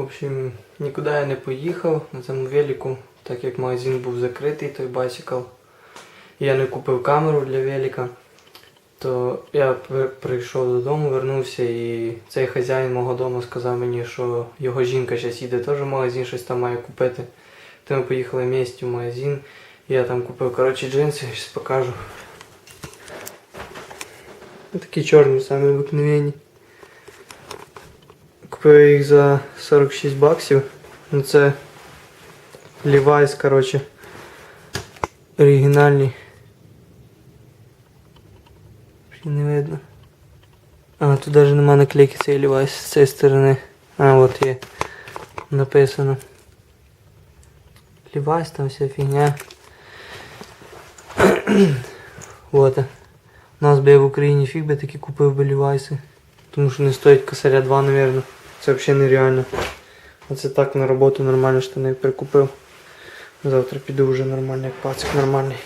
общем, нікуди я не поїхав на цьому велику, так як магазин був закритий, той байсикл. Я не купив камеру для велика. То я прийшов додому, вернувся і цей хазяїн мого дому сказав мені, що його жінка зараз їде теж в магазин, щось там має купити. То ми поїхали вместе в магазин. Я там купив коротше джинси, зараз покажу. Такі чорні, самі обикновенні. Купив їх за 46 баксів. Ну це Levi's, коротше. Оригінальні. Не видно. А, тут навіть нема наклейки цієї Levi's з цієї сторони. А, от є. Написано. Levi's, там вся фігня. вот. У нас би я в Україні фіг би такі купив би Levi's. Тому що не стоять косаря 2, наверное. Це взагалі нереально. Оце так на роботу нормально штани прикупив. Завтра піду вже нормально, як пацик нормальний.